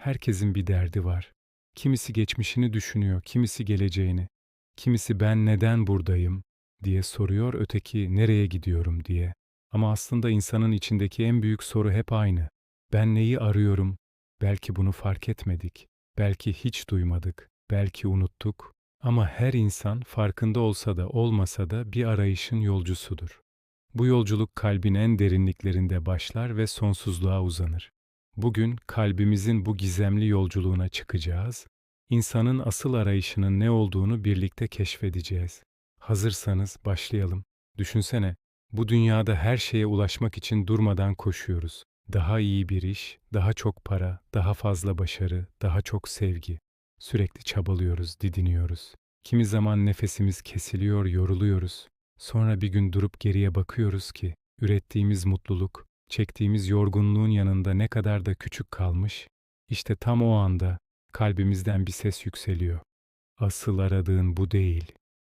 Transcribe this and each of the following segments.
Herkesin bir derdi var. Kimisi geçmişini düşünüyor, kimisi geleceğini. Kimisi ben neden buradayım diye soruyor, öteki nereye gidiyorum diye. Ama aslında insanın içindeki en büyük soru hep aynı. Ben neyi arıyorum? Belki bunu fark etmedik. Belki hiç duymadık. Belki unuttuk. Ama her insan farkında olsa da olmasa da bir arayışın yolcusudur. Bu yolculuk kalbin en derinliklerinde başlar ve sonsuzluğa uzanır. Bugün kalbimizin bu gizemli yolculuğuna çıkacağız. İnsanın asıl arayışının ne olduğunu birlikte keşfedeceğiz. Hazırsanız başlayalım. Düşünsene, bu dünyada her şeye ulaşmak için durmadan koşuyoruz. Daha iyi bir iş, daha çok para, daha fazla başarı, daha çok sevgi. Sürekli çabalıyoruz, didiniyoruz. Kimi zaman nefesimiz kesiliyor, yoruluyoruz. Sonra bir gün durup geriye bakıyoruz ki ürettiğimiz mutluluk, çektiğimiz yorgunluğun yanında ne kadar da küçük kalmış. İşte tam o anda kalbimizden bir ses yükseliyor. Asıl aradığın bu değil.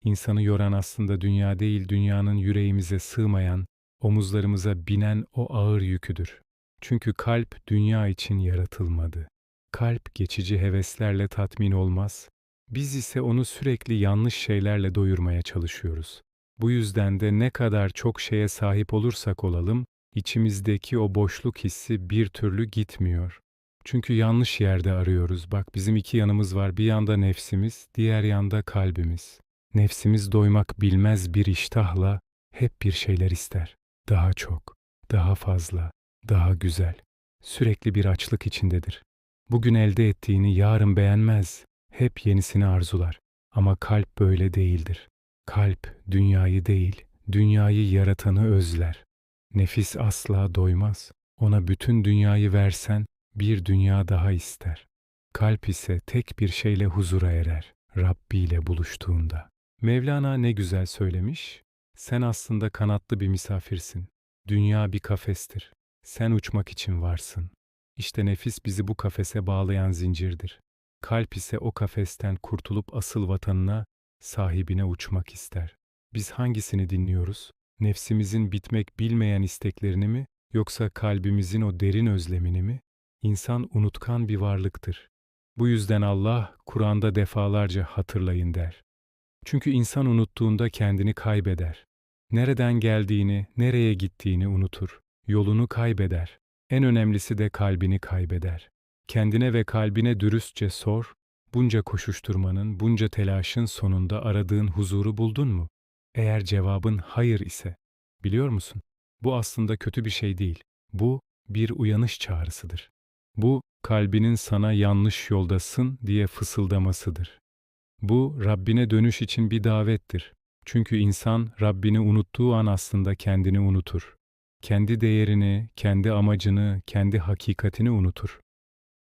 İnsanı yoran aslında dünya değil, dünyanın yüreğimize sığmayan, omuzlarımıza binen o ağır yüküdür. Çünkü kalp dünya için yaratılmadı. Kalp geçici heveslerle tatmin olmaz. Biz ise onu sürekli yanlış şeylerle doyurmaya çalışıyoruz. Bu yüzden de ne kadar çok şeye sahip olursak olalım, içimizdeki o boşluk hissi bir türlü gitmiyor. Çünkü yanlış yerde arıyoruz. Bak bizim iki yanımız var. Bir yanda nefsimiz, diğer yanda kalbimiz. Nefsimiz doymak bilmez bir iştahla hep bir şeyler ister. Daha çok, daha fazla, daha güzel. Sürekli bir açlık içindedir. Bugün elde ettiğini yarın beğenmez. Hep yenisini arzular. Ama kalp böyle değildir. Kalp dünyayı değil, dünyayı yaratanı özler. Nefis asla doymaz. Ona bütün dünyayı versen bir dünya daha ister. Kalp ise tek bir şeyle huzura erer. Rabbi ile buluştuğunda. Mevlana ne güzel söylemiş. Sen aslında kanatlı bir misafirsin. Dünya bir kafestir. Sen uçmak için varsın. İşte nefis bizi bu kafese bağlayan zincirdir. Kalp ise o kafesten kurtulup asıl vatanına, sahibine uçmak ister. Biz hangisini dinliyoruz? Nefsimizin bitmek bilmeyen isteklerini mi, yoksa kalbimizin o derin özlemini mi? İnsan unutkan bir varlıktır. Bu yüzden Allah Kur'an'da defalarca hatırlayın der. Çünkü insan unuttuğunda kendini kaybeder. Nereden geldiğini, nereye gittiğini unutur. Yolunu kaybeder. En önemlisi de kalbini kaybeder. Kendine ve kalbine dürüstçe sor, bunca koşuşturmanın, bunca telaşın sonunda aradığın huzuru buldun mu? Eğer cevabın hayır ise, biliyor musun? Bu aslında kötü bir şey değil. Bu bir uyanış çağrısıdır. Bu kalbinin sana yanlış yoldasın diye fısıldamasıdır. Bu Rabbine dönüş için bir davettir. Çünkü insan Rabbini unuttuğu an aslında kendini unutur. Kendi değerini, kendi amacını, kendi hakikatini unutur.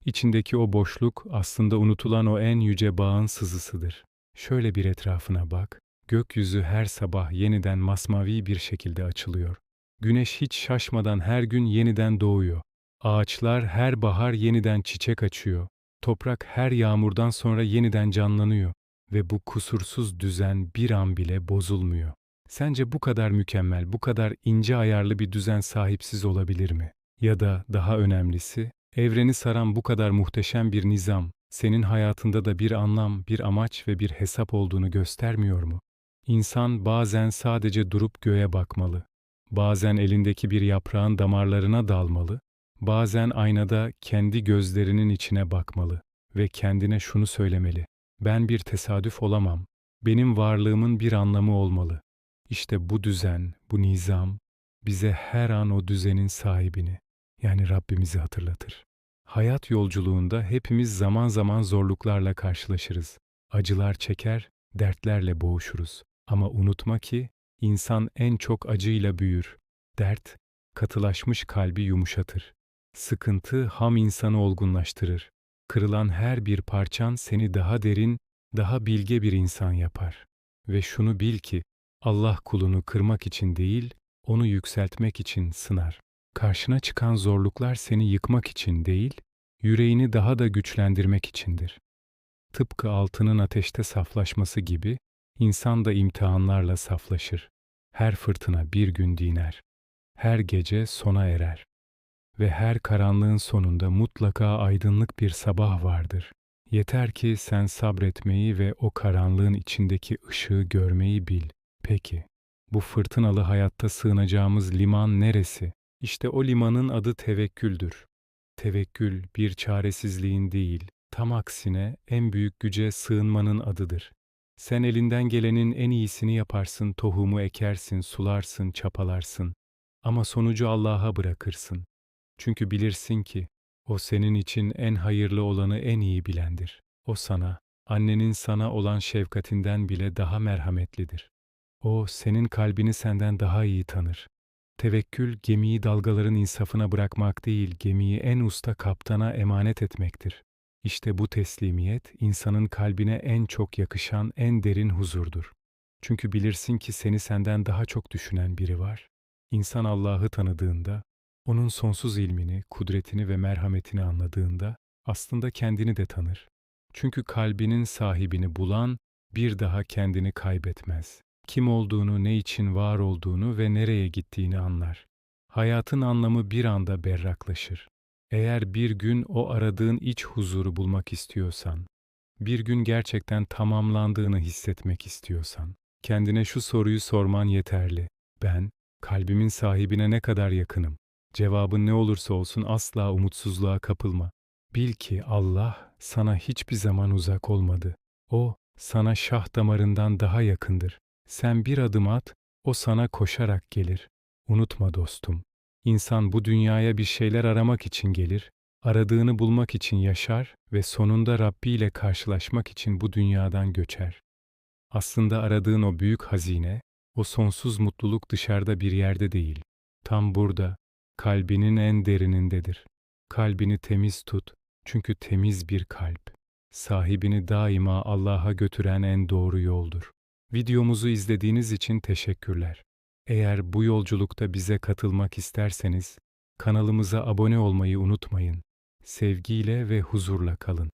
İçindeki o boşluk aslında unutulan o en yüce bağın sızısıdır. Şöyle bir etrafına bak. Gökyüzü her sabah yeniden masmavi bir şekilde açılıyor. Güneş hiç şaşmadan her gün yeniden doğuyor. Ağaçlar her bahar yeniden çiçek açıyor. Toprak her yağmurdan sonra yeniden canlanıyor ve bu kusursuz düzen bir an bile bozulmuyor. Sence bu kadar mükemmel, bu kadar ince ayarlı bir düzen sahipsiz olabilir mi? Ya da daha önemlisi, evreni saran bu kadar muhteşem bir nizam, senin hayatında da bir anlam, bir amaç ve bir hesap olduğunu göstermiyor mu? İnsan bazen sadece durup göğe bakmalı. Bazen elindeki bir yaprağın damarlarına dalmalı. Bazen aynada kendi gözlerinin içine bakmalı ve kendine şunu söylemeli. Ben bir tesadüf olamam. Benim varlığımın bir anlamı olmalı. İşte bu düzen, bu nizam bize her an o düzenin sahibini, yani Rabbimizi hatırlatır. Hayat yolculuğunda hepimiz zaman zaman zorluklarla karşılaşırız. Acılar çeker, dertlerle boğuşuruz. Ama unutma ki insan en çok acıyla büyür. Dert, katılaşmış kalbi yumuşatır. Sıkıntı ham insanı olgunlaştırır. Kırılan her bir parçan seni daha derin, daha bilge bir insan yapar. Ve şunu bil ki Allah kulunu kırmak için değil, onu yükseltmek için sınar. Karşına çıkan zorluklar seni yıkmak için değil, yüreğini daha da güçlendirmek içindir. Tıpkı altının ateşte saflaşması gibi, insan da imtihanlarla saflaşır. Her fırtına bir gün diner. Her gece sona erer. ve her karanlığın sonunda mutlaka aydınlık bir sabah vardır. Yeter ki sen sabretmeyi ve o karanlığın içindeki ışığı görmeyi bil. Peki, bu fırtınalı hayatta sığınacağımız liman neresi? İşte o limanın adı tevekküldür. Tevekkül bir çaresizliğin değil, tam aksine en büyük güce sığınmanın adıdır. Sen elinden gelenin en iyisini yaparsın, tohumu ekersin, sularsın, çapalarsın. Ama sonucu Allah'a bırakırsın. Çünkü bilirsin ki o senin için en hayırlı olanı en iyi bilendir. O sana, annenin sana olan şefkatinden bile daha merhametlidir. O senin kalbini senden daha iyi tanır. Tevekkül gemiyi dalgaların insafına bırakmak değil, gemiyi en usta kaptana emanet etmektir. İşte bu teslimiyet insanın kalbine en çok yakışan en derin huzurdur. Çünkü bilirsin ki seni senden daha çok düşünen biri var. İnsan Allah'ı tanıdığında, onun sonsuz ilmini, kudretini ve merhametini anladığında aslında kendini de tanır. Çünkü kalbinin sahibini bulan bir daha kendini kaybetmez. Kim olduğunu, ne için var olduğunu ve nereye gittiğini anlar. Hayatın anlamı bir anda berraklaşır. Eğer bir gün o aradığın iç huzuru bulmak istiyorsan, bir gün gerçekten tamamlandığını hissetmek istiyorsan, kendine şu soruyu sorman yeterli. Ben, kalbimin sahibine ne kadar yakınım? Cevabın ne olursa olsun asla umutsuzluğa kapılma. Bil ki Allah sana hiçbir zaman uzak olmadı. O, sana şah damarından daha yakındır. Sen bir adım at, o sana koşarak gelir. Unutma dostum, İnsan bu dünyaya bir şeyler aramak için gelir, aradığını bulmak için yaşar ve sonunda Rabbi ile karşılaşmak için bu dünyadan göçer. Aslında aradığın o büyük hazine, o sonsuz mutluluk dışarıda bir yerde değil. Tam burada, kalbinin en derinindedir. Kalbini temiz tut, çünkü temiz bir kalp, sahibini daima Allah'a götüren en doğru yoldur. Videomuzu izlediğiniz için teşekkürler. Eğer bu yolculukta bize katılmak isterseniz, kanalımıza abone olmayı unutmayın. Sevgiyle ve huzurla kalın.